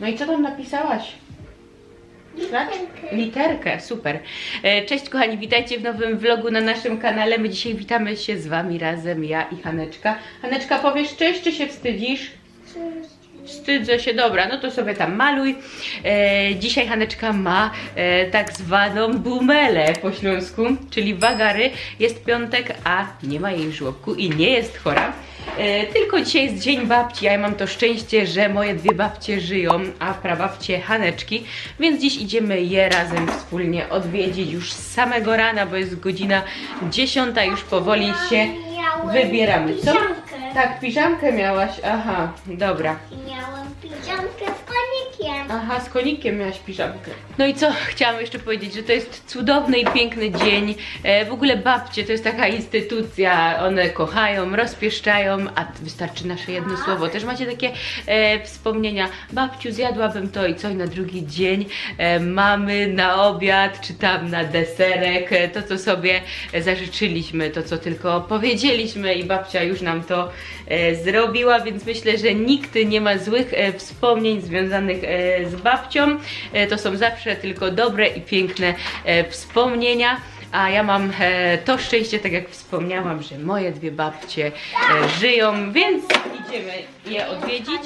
No i co tam napisałaś? Szlak? Literkę, super. E, Cześć kochani, witajcie w nowym vlogu na naszym kanale. My dzisiaj witamy się z Wami razem, ja i Haneczka. Haneczka, powiesz cześć, czy się wstydzisz? Wstydzę się, dobra, no to sobie tam maluj. E, dzisiaj Haneczka ma e, tak zwaną bumelę po śląsku, czyli wagary. Jest piątek, a nie ma jej żłobku i nie jest chora. E, tylko dzisiaj jest dzień babci, a ja mam to szczęście, że moje dwie babcie żyją, a prababcie Haneczki, więc dziś idziemy je razem wspólnie odwiedzić już z samego rana, bo jest godzina 10, już powoli się wybieramy. Co? Piżamkę. Tak, piżamkę miałaś, aha, dobra. Miałam piżamkę z konikiem. Aha, z konikiem miałaś piżamkę. No i co chciałam jeszcze powiedzieć, że to jest cudowny i piękny dzień. E, w ogóle babcie to jest taka instytucja, one kochają, rozpieszczają, a wystarczy nasze jedno słowo. Też macie takie e, wspomnienia. Babciu, zjadłabym to i co i na drugi dzień e, mamy na obiad, czy tam na deserek, e, to co sobie zażyczyliśmy, to co tylko powiedzieliśmy i babcia już nam to e, zrobiła, więc myślę, że nikt nie ma złych e, wspomnień związanych e, z babcią. E, to są zawsze tylko dobre i piękne e, wspomnienia. A ja mam e, to szczęście, tak jak wspomniałam, że moje dwie babcie e, żyją, więc idziemy je odwiedzić.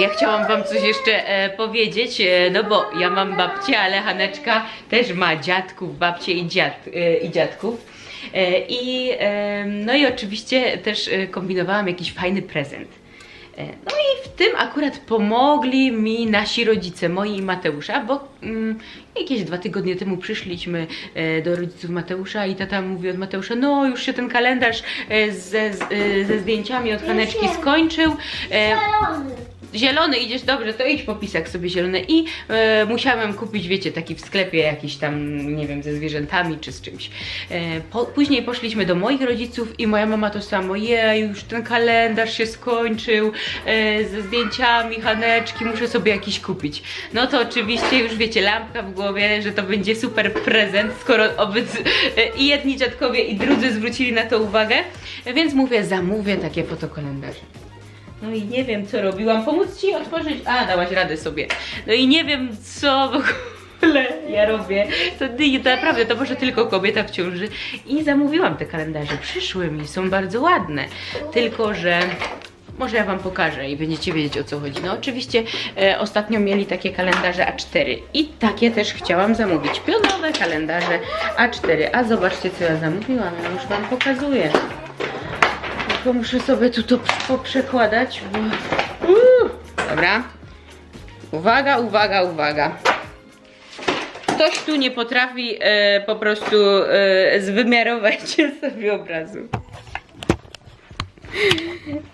Ja chciałam wam coś jeszcze e, powiedzieć, e, no bo ja mam babcię, ale Haneczka też ma dziadków, babcie i, dziad, e, i dziadków. E, I, e, no i oczywiście też e, kombinowałam jakiś fajny prezent. E, No i w tym akurat pomogli mi nasi rodzice, moi i Mateusza, bo mm, jakieś dwa tygodnie temu przyszliśmy e, do rodziców Mateusza i tata mówi od Mateusza, no już się ten kalendarz e, ze, z, e, ze zdjęciami od Haneczki skończył. E, Zielony. Idziesz, dobrze, to idź po pisak sobie zielony i e, musiałem kupić, wiecie, taki w sklepie jakiś tam, nie wiem, ze zwierzętami czy z czymś. E, po, później poszliśmy do moich rodziców i moja mama to samo, jej, już ten kalendarz się skończył e, ze zdjęciami, Haneczki, muszę sobie jakiś kupić. No to oczywiście już wiecie, lampka w głowie, że to będzie super prezent, skoro e, i jedni dziadkowie i drudzy zwrócili na to uwagę, więc mówię, zamówię takie fotokalendarze. No i nie wiem, co robiłam. Pomóc ci otworzyć? A, dałaś radę sobie. No i nie wiem, co w ogóle ja robię. To nie, to naprawdę, to może tylko kobieta w ciąży. I zamówiłam te kalendarze. Przyszły mi, są bardzo ładne. Tylko, że może ja Wam pokażę i będziecie wiedzieć o co chodzi. No oczywiście e, ostatnio mieli takie kalendarze A4 i takie też chciałam zamówić. Pionowe kalendarze A4. A zobaczcie co ja zamówiłam, ja już Wam pokazuję. Tylko muszę sobie tu to poprzekładać, bo... Uuu, dobra. Uwaga, uwaga, uwaga. Ktoś tu nie potrafi e, po prostu e, zwymiarować sobie obrazu.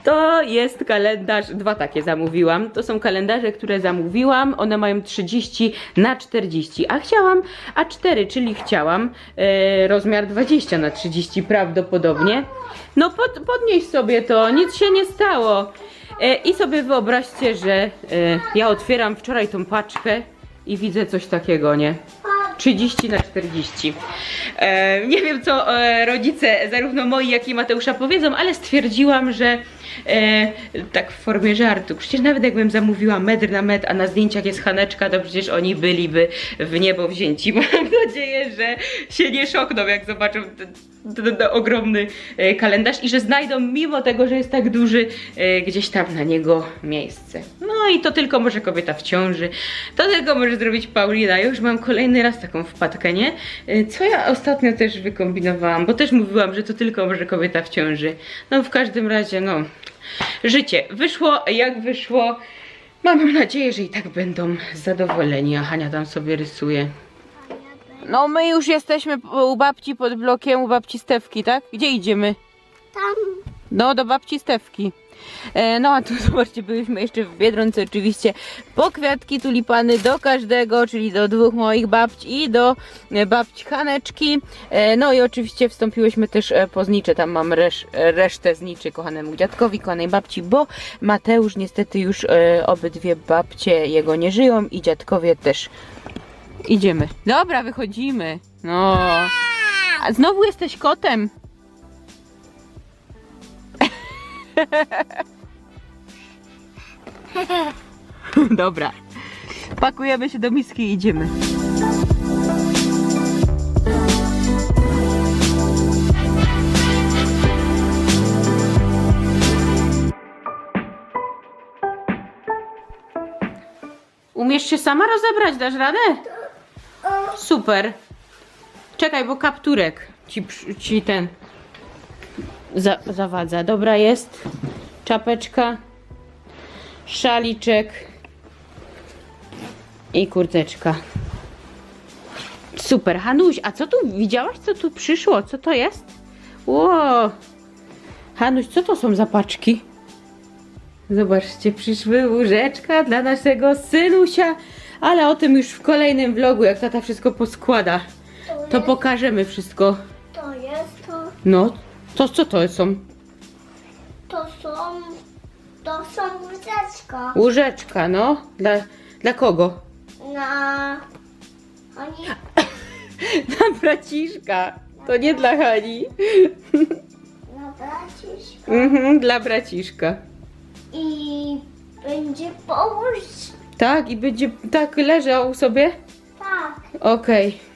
To jest kalendarz, dwa takie zamówiłam. To są kalendarze, które zamówiłam. One mają 30 na 40, a chciałam A4, czyli chciałam e, rozmiar 20 na 30 prawdopodobnie. No pod, podnieś sobie to, nic się nie stało. E, I sobie wyobraźcie, że e, ja otwieram wczoraj tą paczkę i widzę coś takiego, nie? 30 na 40. E, nie wiem, co e, rodzice, zarówno moi, jak i Mateusza powiedzą, ale stwierdziłam, że e, tak w formie żartu. Przecież nawet jakbym zamówiła metr na metr, a na zdjęciach jest Haneczka, to przecież oni byliby w niebo wzięci. Mam nadzieję, że się nie szokną, jak zobaczą ten, ogromny e, kalendarz i że znajdą, mimo tego, że jest tak duży, e, gdzieś tam na niego miejsce. No i to tylko może kobieta w ciąży, to tylko może zrobić Paulina. Ja już mam kolejny raz taką wpadkę, nie? E, Co ja ostatnio też wykombinowałam, bo też mówiłam, że to tylko może kobieta w ciąży. No w każdym razie, no, życie wyszło jak wyszło. Mam nadzieję, że i tak będą zadowoleni, a Hania tam sobie rysuje. No my już jesteśmy u babci pod blokiem, u babci Stewki, tak? Gdzie idziemy? Tam No, do babci Stewki. E, no a tu zobaczcie, byliśmy jeszcze w Biedronce oczywiście po kwiatki tulipany do każdego, czyli do dwóch moich babci i do e, babci Haneczki. E, no i oczywiście wstąpiłyśmy też po znicze, tam mam resz, resztę zniczy kochanemu dziadkowi, kochanej babci, bo Mateusz niestety już obydwie babcie jego nie żyją i dziadkowie też. Idziemy. Dobra, wychodzimy. No. A znowu jesteś kotem. Dobra. Pakujemy się do miski i idziemy. Umiesz się sama rozebrać? Dasz radę? Super. Czekaj, bo kapturek ci, ci ten za, zawadza. Dobra jest. Czapeczka, szaliczek i kurteczka. Super. Hanuś, a co tu widziałaś, co tu przyszło? Co to jest? Ło! Hanuś, co to są za paczki? Zobaczcie, przyszły łóżeczka dla naszego synusia, ale o tym już w kolejnym vlogu, jak tata wszystko poskłada. To jest, pokażemy wszystko. to jest to. No, to co to są? To są. To są łóżeczka. Łóżeczka, no. Dla, dla kogo? Na. Oni. Dla braciszka. To nie dla Hani. Na braciszka. Mhm, dla braciszka. I będzie połóż. Tak, i będzie tak leżał sobie? Tak. Okej. Babciu!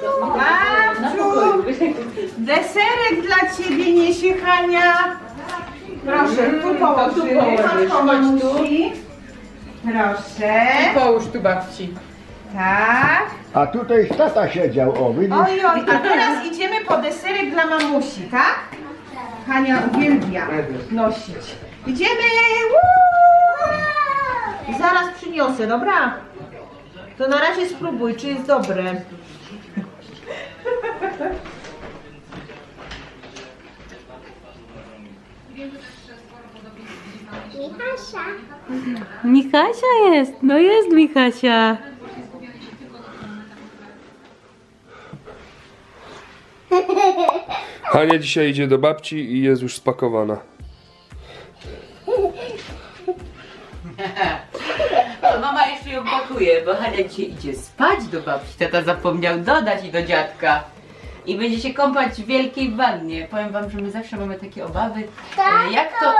Babciu, deserek dla ciebie niesie Hania. Proszę, tu położymy. tu położysz. Chodź, mamusi. Proszę. Połóż tu babci. Tak. A tutaj tata siedział, o widzisz? Oj, oj, a teraz idziemy po deserek dla mamusi, tak? Hania uwielbia nosić. Idziemy! Zaraz przyniosę, dobra? To na razie spróbuj, czy jest dobre. Michasia. Michasia jest, no jest Michasia. Hania dzisiaj idzie do babci i jest już spakowana. Mama jeszcze ją pakuje, bo Hania dzisiaj idzie spać do babci. Tata zapomniał dodać i do dziadka. I będzie się kąpać w wielkiej wannie. Powiem wam, że my zawsze mamy takie obawy. e, Jak to?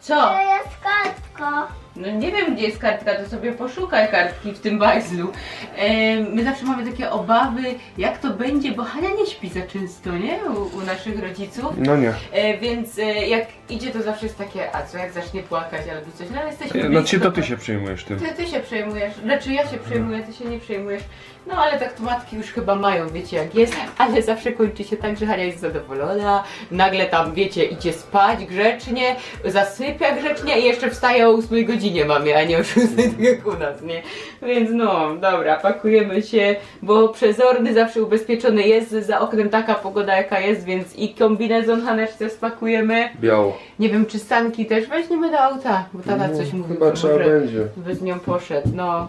Co? To jest kartka. No nie wiem, gdzie jest kartka, to sobie poszukaj kartki w tym bajzlu. E, my zawsze mamy takie obawy, jak to będzie, bo Hania nie śpi za często, nie? U, u naszych rodziców. No nie. E, więc e, jak idzie, to zawsze jest takie, a co, jak zacznie płakać albo coś, no ale jesteśmy Znaczy blisko, to ty się przejmujesz tym. Ty, ty się przejmujesz, znaczy ja się przejmuję, ty się nie przejmujesz. No ale tak to matki już chyba mają, wiecie jak jest, ale zawsze kończy się tak, że Hania jest zadowolona, nagle tam, wiecie, idzie spać grzecznie, zasypia grzecznie i jeszcze wstaje o 8 godzinie mamie, a nie o 6, tak jak u nas, nie? Więc no, dobra, pakujemy się, bo przezorny zawsze ubezpieczony jest, za oknem taka pogoda jaka jest, więc i kombinezon Haneczce spakujemy. Biało. Nie wiem, czy sanki też weźmiemy do auta, bo tata coś No, mówił, chyba że trzeba może będzie. by z nią poszedł, no.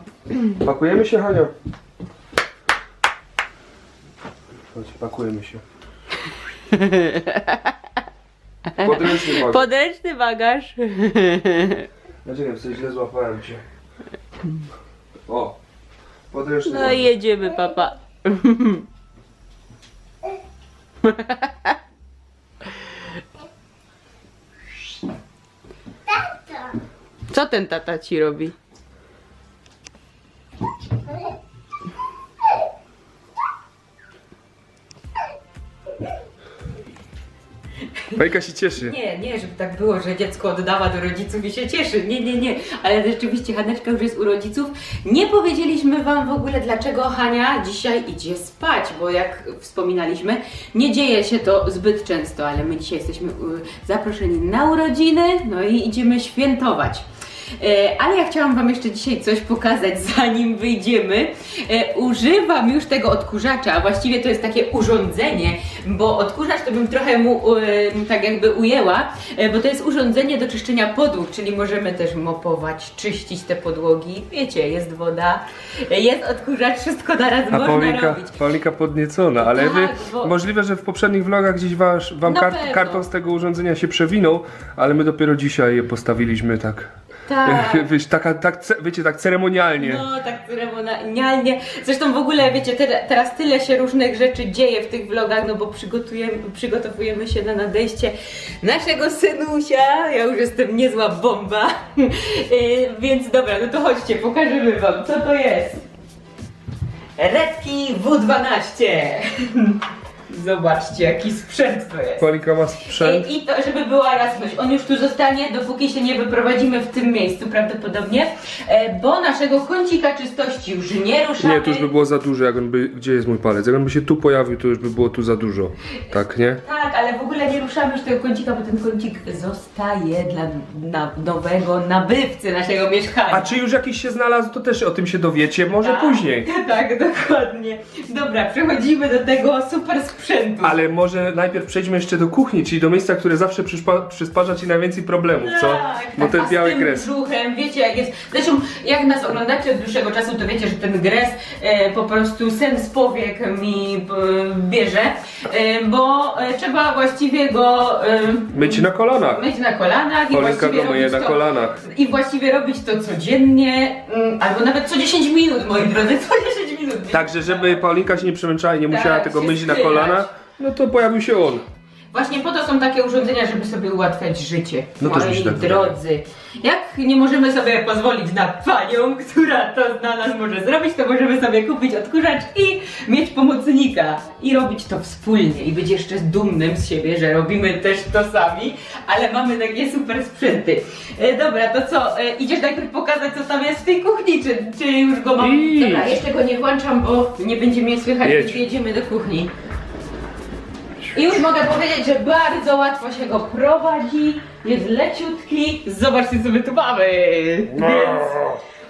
Pakujemy się, Hania? Chodź, pakujemy się. Podręczny bagaż. Podręczny bagaż. Dlaczego coś źle złapałem cię? O! Podręczny No i bagaż. jedziemy, papa. Co ten tata ci robi? Bajka się cieszy. Nie, nie, żeby tak było, że dziecko oddawa do rodziców i się cieszy. Nie, nie, nie. Ale rzeczywiście Haneczka już jest u rodziców. Nie powiedzieliśmy wam w ogóle, dlaczego Hania dzisiaj idzie spać, bo jak wspominaliśmy, nie dzieje się to zbyt często, ale my dzisiaj jesteśmy y, zaproszeni na urodziny, no i idziemy świętować. E, Ale ja chciałam Wam jeszcze dzisiaj coś pokazać, zanim wyjdziemy. E, Używam już tego odkurzacza, a właściwie to jest takie urządzenie, bo odkurzacz to bym trochę mu e, tak jakby ujęła, bo to jest urządzenie do czyszczenia podłóg, czyli możemy też mopować, czyścić te podłogi. Wiecie, jest woda, jest odkurzacz, wszystko naraz A można robić. Paulinka podniecona, ale Tak, wy, bo- możliwe, że w poprzednich vlogach gdzieś wasz, wam kart, karton z tego urządzenia się przewinął, ale my dopiero dzisiaj je postawiliśmy tak Tak. Wiesz, taka, tak, wiecie, tak ceremonialnie. No, tak ceremonialnie. Zresztą w ogóle, wiecie, te, teraz tyle się różnych rzeczy dzieje w tych vlogach, no bo przygotujemy, przygotowujemy się na nadejście naszego synusia. Ja już jestem niezła bomba. Yy, Więc dobra, no to chodźcie, pokażemy wam, co to jest. Redki W12. Zobaczcie, jaki sprzęt to jest. Palinka ma sprzęt. I, I to, żeby była jasność, on już tu zostanie, dopóki się nie wyprowadzimy w tym miejscu prawdopodobnie, e, bo naszego kącika czystości już nie ruszamy. Nie, to już by było za dużo, jak on by, gdzie jest mój palec? Jak on by się tu pojawił, to już by było tu za dużo. Tak, nie? Tak, ale w ogóle nie ruszamy już tego kącika, bo ten kącik zostaje dla na, nowego nabywcy naszego mieszkania. A czy już jakiś się znalazł, to też o tym się dowiecie, może Tak, później. Tak, dokładnie. Dobra, przechodzimy do tego super sprzętu. Ale może najpierw przejdźmy jeszcze do kuchni, czyli do miejsca, które zawsze przyspa- przysparza ci najwięcej problemów, co? Tak, Bo tak, ten a z biały tym kres. brzuchem, wiecie jak jest. Zresztą jak nas oglądacie od dłuższego czasu, to wiecie, że ten gres e, po prostu sen z powiek mi e, bierze, e, bo e, trzeba właściwie go e, Myć na kolanach. myć na kolanach i właściwie go myje robić na to, kolanach. i właściwie robić to codziennie, mm, albo nawet co 10 minut, moi drodzy, co 10 Także, żeby Paulinka się nie przemęczała i nie musiała Tak, tego się myć na kolanach, no to pojawił się on. Właśnie po to są takie urządzenia, żeby sobie ułatwiać życie. No też mi moi się tak drodzy. Jak nie możemy sobie pozwolić na panią, która to dla nas może zrobić, to możemy sobie kupić odkurzacz i mieć pomocnika. I robić to wspólnie i być jeszcze dumnym z siebie, że robimy też to sami, ale mamy takie super sprzęty. E, dobra, to co? E, idziesz najpierw pokazać, co tam jest w tej kuchni, czy, czy już go mam? Idź. Dobra, jeszcze go nie włączam, bo nie będzie mnie słychać, Jedź. gdy jedziemy do kuchni. I już mogę powiedzieć, że bardzo łatwo się go prowadzi, jest leciutki. Zobaczcie, co my tu mamy. Więc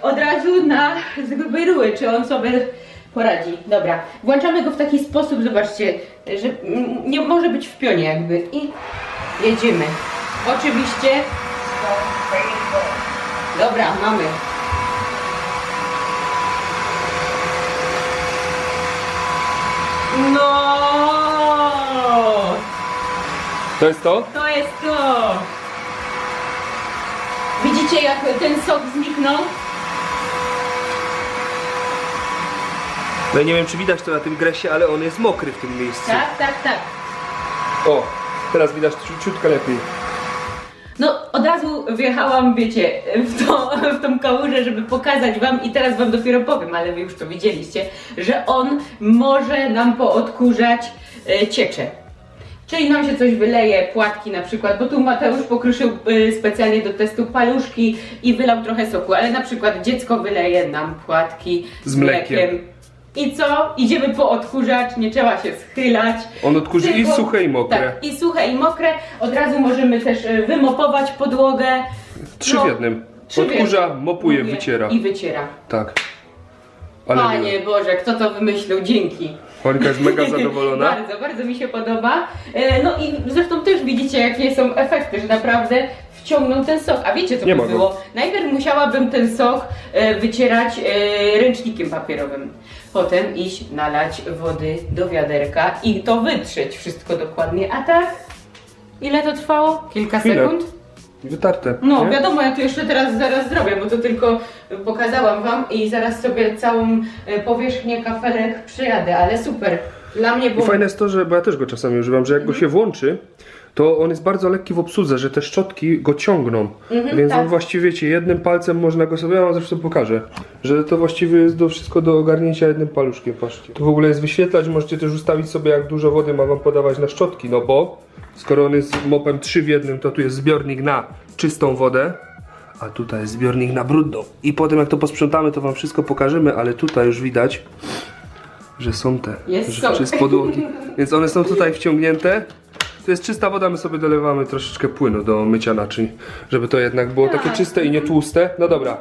od razu na z grubej ruły, czy on sobie poradzi. Dobra, włączamy go w taki sposób, zobaczcie, że nie może być w pionie jakby. I jedziemy. Oczywiście. Dobra, mamy. No! To jest to? To jest to! Widzicie jak ten sok zniknął? No nie wiem, czy widać to na tym gresie, ale on jest mokry w tym miejscu. Tak, tak, tak. O, teraz widać ciut- ciutkę lepiej. No, od razu wjechałam, wiecie, w, to, w tą kałużę, żeby pokazać wam i teraz wam dopiero powiem, ale wy już to widzieliście, że on może nam poodkurzać ciecze. Czyli nam się coś wyleje, płatki na przykład, bo tu Mateusz pokruszył e, specjalnie do testu paluszki i wylał trochę soku, ale na przykład dziecko wyleje nam płatki Z mlekiem. I co? Idziemy po odkurzacz, nie trzeba się schylać. On odkurzy i Tylko- suche i mokre. Tak, i suche i mokre. Od razu możemy też e, wymopować podłogę. Trzy No, w jednym. trzy Odkurza, mopuje, Mopuje wyciera. I wyciera. Tak. Ale Panie Boże, kto to wymyślił? Dzięki. Monika jest mega zadowolona. bardzo, bardzo mi się podoba. E, No i zresztą też widzicie, jakie są efekty, że naprawdę wciągnął ten sok. A wiecie, co Nie by ma go. było? Najpierw musiałabym ten sok e, wycierać e, ręcznikiem papierowym. Potem iść nalać wody do wiaderka i to wytrzeć wszystko dokładnie. A tak? Ile to trwało? Kilka Chwilę. sekund? Wytarte. No, nie? wiadomo, ja tu jeszcze teraz zaraz zrobię, bo to tylko pokazałam wam i zaraz sobie całą e, powierzchnię kafelek przejadę, ale super. Dla mnie I było. fajne jest to, że, bo ja też go czasami używam, że jak Mhm. go się włączy, to on jest bardzo lekki w obsłudze, że te szczotki go ciągną. Mhm, Więc tak. on właściwie, wiecie, jednym palcem można go sobie, ja wam zresztą pokażę, że to właściwie jest do wszystko do ogarnięcia jednym paluszkiem, patrzcie. Tu w ogóle jest wyświetlać, możecie też ustawić sobie jak dużo wody ma wam podawać na szczotki, no bo skoro on jest mopem 3 w jednym, to tu jest zbiornik na czystą wodę, a tutaj jest zbiornik na brudną. I potem jak to posprzątamy, to wam wszystko pokażemy, ale tutaj już widać, że są te Jest rzeczy sok. z podłogi. Więc one są tutaj wciągnięte. To jest czysta woda, my sobie dolewamy troszeczkę płynu do mycia naczyń, żeby to jednak było takie Tak. czyste i nie tłuste. No dobra,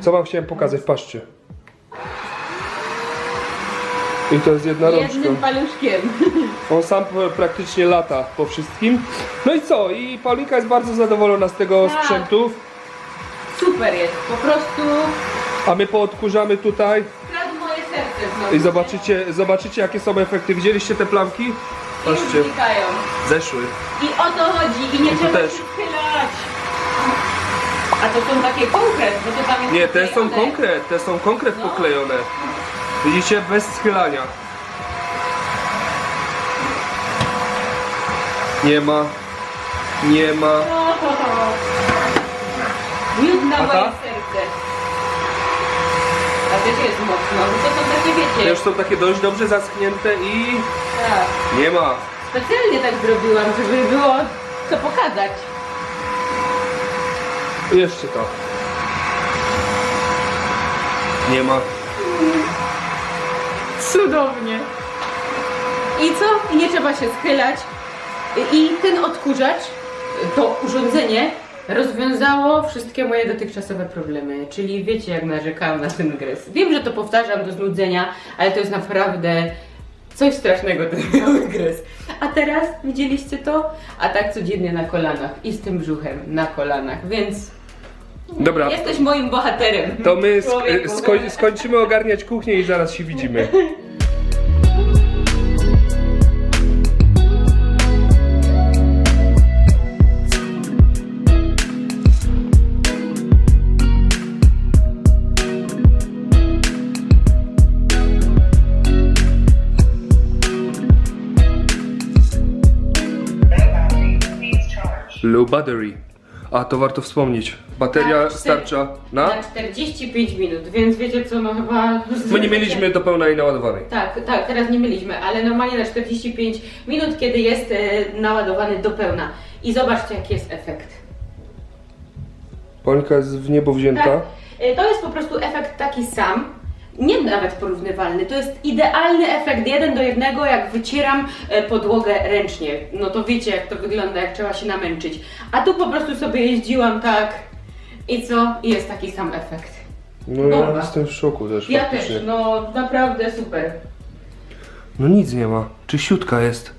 co wam chciałem pokazać, patrzcie. I to jest jedna rączka. Jednym paluszkiem. On sam praktycznie lata po wszystkim. No i co? I Paulinka jest bardzo zadowolona z tego Tak. sprzętu. Super jest, po prostu A my poodkurzamy tutaj kradł moje serce znowu. i zobaczycie, zobaczycie jakie są efekty. Widzieliście te plamki? I Patrzcie, już zeszły. I o to chodzi, i nie tu trzeba też. się schylać. A to są takie konkret, bo to tam jest Nie, te są poklejone. konkret, te są konkret No. poklejone. Widzicie, bez schylania. Nie ma. Nie ma. Miód na A moje serce. Też jest mocno, bo to są takie wiecie. już są takie dość dobrze zaschnięte i Tak. nie ma. Specjalnie tak zrobiłam, żeby było co pokazać. Jeszcze to. Nie ma. Cudownie. I co? Nie trzeba się schylać. I ten odkurzacz, to urządzenie rozwiązało wszystkie moje dotychczasowe problemy. Czyli wiecie, jak narzekałam na ten gryz. Wiem, że to powtarzam do znudzenia, ale to jest naprawdę coś strasznego ten cały gryz. A teraz widzieliście to? A tak codziennie na kolanach i z tym brzuchem na kolanach, więc Dobra, jesteś moim bohaterem. to my sk- skończymy ogarniać kuchnię i zaraz się widzimy. Low battery. A to warto wspomnieć. Bateria Tak, cztery- starcza na. Na 45 minut, więc wiecie co, no chyba... My nie mieliśmy do pełna naładowanej. Tak, tak, teraz nie mieliśmy, ale normalnie na 45 minut, kiedy jest e, naładowany do pełna. I zobaczcie, jaki jest efekt. Polka jest w niebo wzięta. Tak? E, To jest po prostu efekt taki sam. Nie nawet porównywalny, to jest idealny efekt jeden do jednego, jak wycieram e, podłogę ręcznie. No to wiecie, jak to wygląda, jak trzeba się namęczyć. A tu po prostu sobie jeździłam tak i co? I jest taki sam efekt. No ja jestem w szoku też Ja faktycznie. też, no naprawdę super. No nic nie ma. Czyściutka jest.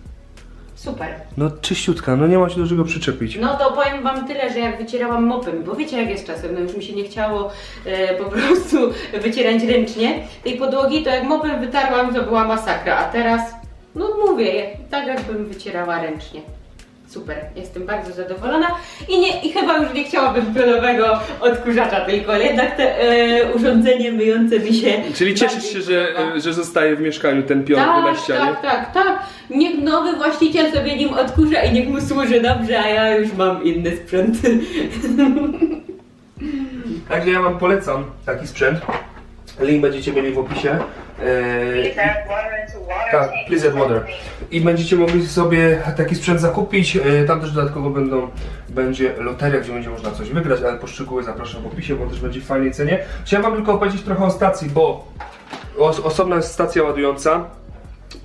Super. No czyściutka, no nie ma się do czego przyczepić. No to powiem wam tyle, że jak wycierałam mopem, bo wiecie jak jest czasem, no już mi się nie chciało e, po prostu wycierać ręcznie tej podłogi, to jak mopem wytarłam, to była masakra, a teraz, no mówię, tak jakbym wycierała ręcznie. Super, jestem bardzo zadowolona i, nie, i chyba już nie chciałabym pionowego odkurzacza, tylko jednak te e, urządzenie myjące mi się Czyli cieszysz się, że, e, że zostaje w mieszkaniu ten pionek na Tak, ścianie? tak, tak, tak. Niech nowy właściciel sobie nim odkurza i niech mu służy dobrze, a ja już mam inny sprzęt. Także ja wam polecam taki sprzęt. Link będziecie mieli w opisie. Eee, tak, please add water. I będziecie mogli sobie taki sprzęt zakupić. E, Tam też dodatkowo będą, będzie loteria, gdzie będzie można coś wygrać, ale po szczegóły zapraszam w opisie, bo też będzie w fajnej cenie. Chciałem wam tylko opowiedzieć trochę o stacji, bo os osobna jest stacja ładująca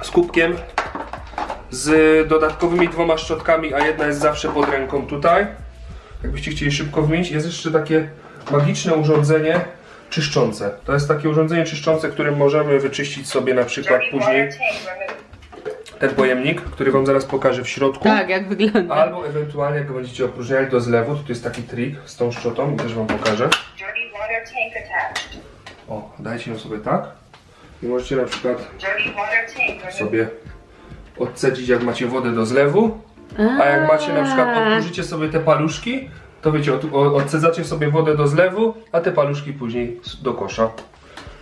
z kubkiem, z dodatkowymi dwoma szczotkami, a jedna jest zawsze pod ręką tutaj. Jakbyście chcieli szybko wymienić, jest jeszcze takie magiczne urządzenie czyszczące. To jest takie urządzenie czyszczące, którym możemy wyczyścić sobie na przykład później pojemnik, który wam zaraz pokażę w środku. Tak, jak wygląda. Albo ewentualnie jak go będziecie opróżniali do zlewu, to tu jest taki trik z tą szczotą i też wam pokażę. O, dajcie ją sobie tak. I możecie na przykład sobie odcedzić jak macie wodę do zlewu. A jak macie na przykład, odkurzycie sobie te paluszki, to wiecie, od, odcedzacie sobie wodę do zlewu, a te paluszki później do kosza.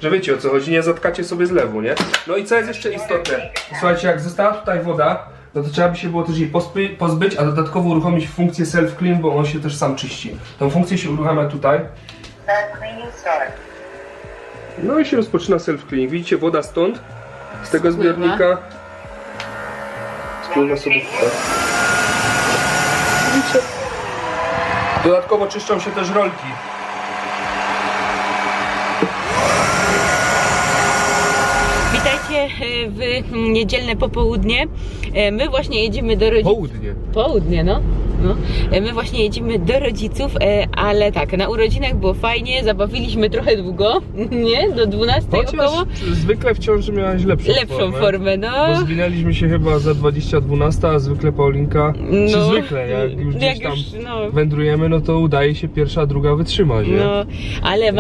Że wiecie o co chodzi, nie zatkacie sobie zlewu, nie? No i co jest jeszcze istotne? Słuchajcie, jak została tutaj woda, no to trzeba by się było też jej pozbyć, a dodatkowo uruchomić funkcję self-clean, bo on się też sam czyści. Tą funkcję się uruchamia tutaj. No i się rozpoczyna self-cleaning. Widzicie, woda stąd, z tego zbiornika. Spływa sobie tutaj. Widzicie? Dodatkowo czyszczą się też rolki. Witajcie e, w niedzielne popołudnie. E, My właśnie jedziemy do rodziców. Południe. Południe, no. No. E, My właśnie jedziemy do rodziców, e, ale tak, na urodzinach było fajnie, zabawiliśmy trochę długo, nie? Do 12 około. zwykle w ciąży miałaś lepszą, Lepszą formę, no. Bo zwinęliśmy się chyba za 20-12, a zwykle Paulinka, czy No. zwykle, jak już gdzieś Jak tam już, no. wędrujemy, no to udaje się pierwsza, druga wytrzymać, nie? No, ale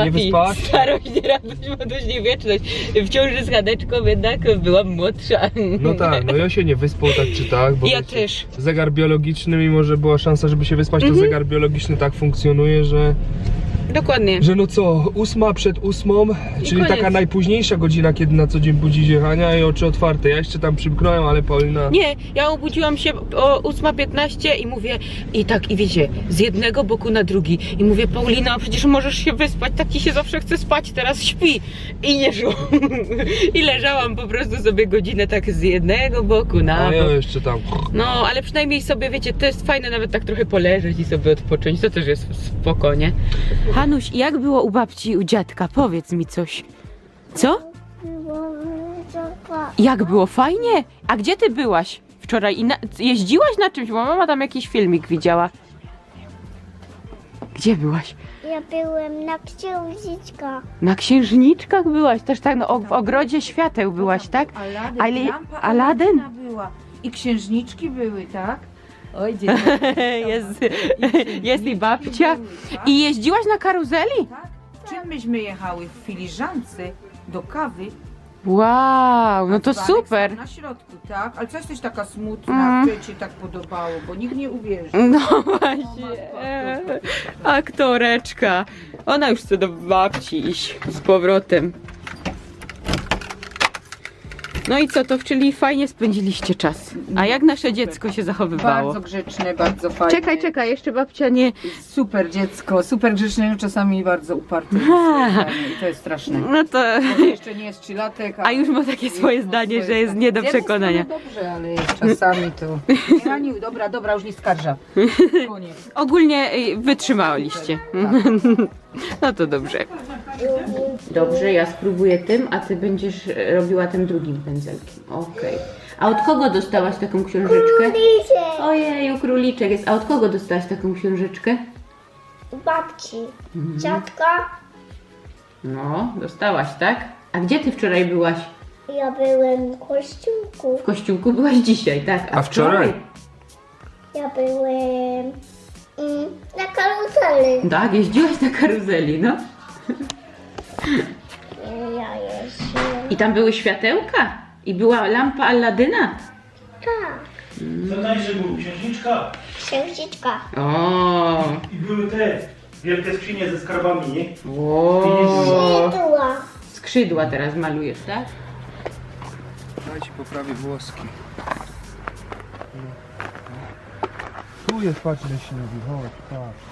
się? starość, nie radość, młodość, nie wieczność. W ciąży z Haneczką jednak byłam młodsza. No tak, no ja się nie wyspał tak czy tak, bo Ja też. zegar biologiczny, mimo że była szansa, żeby się wyspać, Mhm. to zegar biologiczny tak funkcjonuje, że, Dokładnie. że no co, ósma przed ósmą, czyli koniec. taka najpóźniejsza godzina, kiedy na co dzień budzi się Hania i oczy otwarte. Ja jeszcze tam przymknąłem, ale Paulina... Nie, ja obudziłam się o 8.15 i mówię, i tak, i wiecie, z jednego boku na drugi. I mówię, Paulina, przecież możesz się wyspać, tak ci się zawsze chce spać, teraz śpi. I nie szło. I leżałam po prostu sobie godzinę tak z jednego boku na A ja jeszcze tam... No, ale przynajmniej sobie, wiecie, to jest fajne nawet tak trochę poleżeć i sobie odpocząć, to też jest spoko, nie? Hanuś, jak było u babci i u dziadka? Powiedz mi coś. Co? Jak było fajnie? A gdzie ty byłaś wczoraj? I na, jeździłaś na czymś? Bo mama tam jakiś filmik widziała. Gdzie byłaś? Ja byłem na księżyczka. Na księżniczkach byłaś, też tak, no, o, w ogrodzie świateł byłaś, tak? Aladen, Ale- lampa Aladen? Aladina była. I księżniczki były, tak? Oj, jest, jest i babcia. I jeździłaś na karuzeli? Tak? Czym myśmy jechały? W filiżance do kawy. Wow, no to Dzbanek super. stał Na środku, tak? Ale coś też taka smutna, Mm. mm. ci tak podobało, bo nikt nie uwierzy. No właśnie. Aktoreczka. Ona już chce do babci iść z powrotem. No i co to, czyli fajnie spędziliście czas. A jak nasze dziecko się zachowywało? Bardzo grzeczne, bardzo fajne. Czekaj, czekaj, jeszcze babcia nie. Super dziecko, super grzeczne, czasami bardzo uparte. I to jest straszne. No to. Jeszcze nie jest trzylatek. A już ma takie swoje zdanie, że jest nie do przekonania. Dobrze, ale czasami to. Nie, Aniu, dobra, dobra, już nie skarża. Koniec. Ogólnie y, wytrzymaliście. No to dobrze. Dobrze, ja spróbuję tym, a ty będziesz robiła tym drugim pędzelkiem. Okej. A od kogo dostałaś taką książeczkę? Liże. Ojeju, króliczek jest. A od kogo dostałaś taką książeczkę? Babci. Mhm. Dziadka. No, dostałaś, tak? A gdzie ty wczoraj byłaś? Ja byłem w kościółku. W kościółku byłaś dzisiaj, tak? A wczoraj? Ja byłem mm, na karuzeli. Tak, jeździłaś na karuzeli, no. Ja jeździłem. I tam były światełka? I była lampa Alladyna? Tak. Co tańsze był? Księżniczka. Księżyczka. O, I były te wielkie skrzynie ze skarbami, nie? o. Była. Skrzydła teraz malujesz, tak? Daj ci poprawię włoski. Tu jest patrz ile chodź, patrz.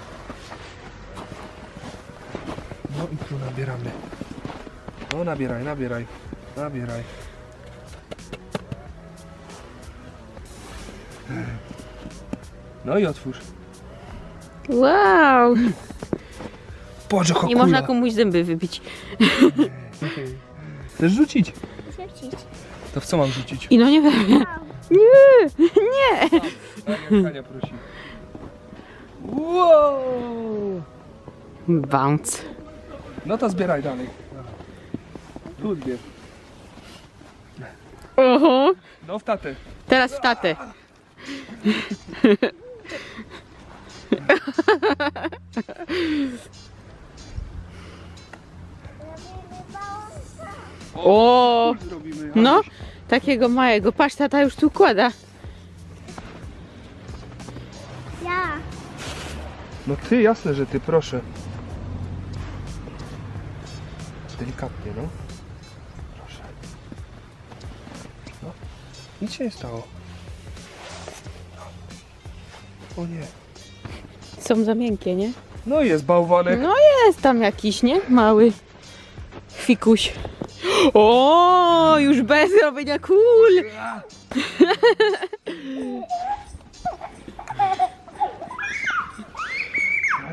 No i tu nabieramy. No nabieraj, nabieraj, nabieraj. No i otwórz. Wow! Boże, Nie można komuś zęby wybić. Chcesz rzucić? Rzucić. To w co mam rzucić? I no nie wiem. Nie, nie. Wow! Bounce. No to zbieraj dalej. Tu zbierz. Oho. No w tatę. Teraz w tatę. O, Zrobimy. no, takiego małego. Patrz, tata już tu układa. No ty, jasne, że ty, proszę. Delikatnie, no. Proszę. No. Nic się nie stało. O nie. Są za miękkie, nie? No jest bałwanek. No jest tam jakiś, nie? Mały fikuś. O, już bez robienia kul.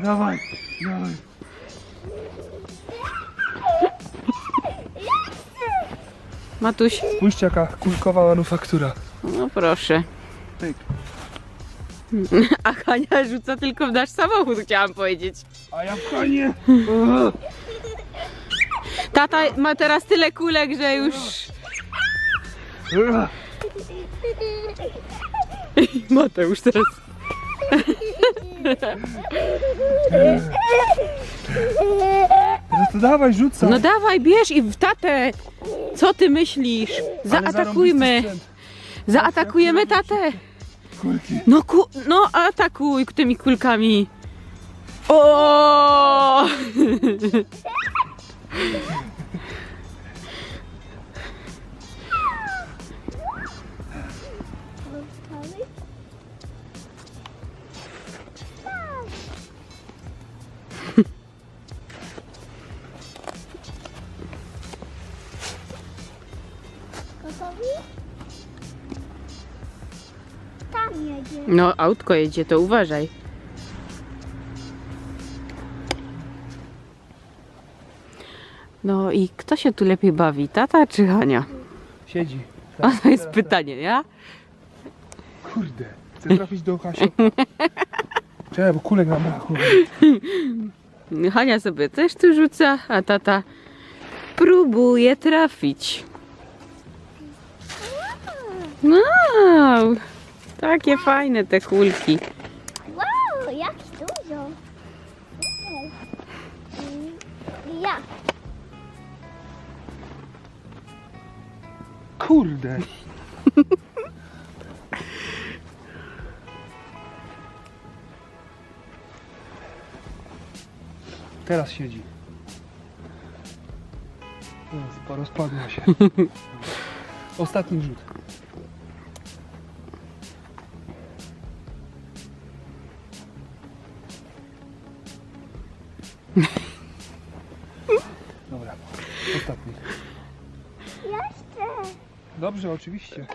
Dawaj, dawaj. Matuś, Spójrzcie jaka kulkowa manufaktura. no proszę. Pyk. A Hania rzuca tylko w nasz samochód, chciałam powiedzieć. A ja w konie. Tata ma teraz tyle kulek, że już... Mateusz teraz... No to dawaj, rzucaj. No dawaj, bierz i w tatę! Co ty myślisz? Zaatakujmy! Zaatakujemy tatę! kulki. No ku, no atakuj tymi kulkami. O! No autko jedzie, to uważaj. No i kto się tu lepiej bawi, tata czy Hania? Siedzi. A to jest pytanie, ja? Kurde, chcę trafić do Kasi. Czekaj, bo kulek nam brakło. Hania sobie też tu rzuca, a tata próbuje trafić. Wow, takie fajne te kulki. Wow, jak dużo. Ja. Kurde. Teraz siedzi. Teraz rozpadła się. Ostatni rzut. Oczywiście.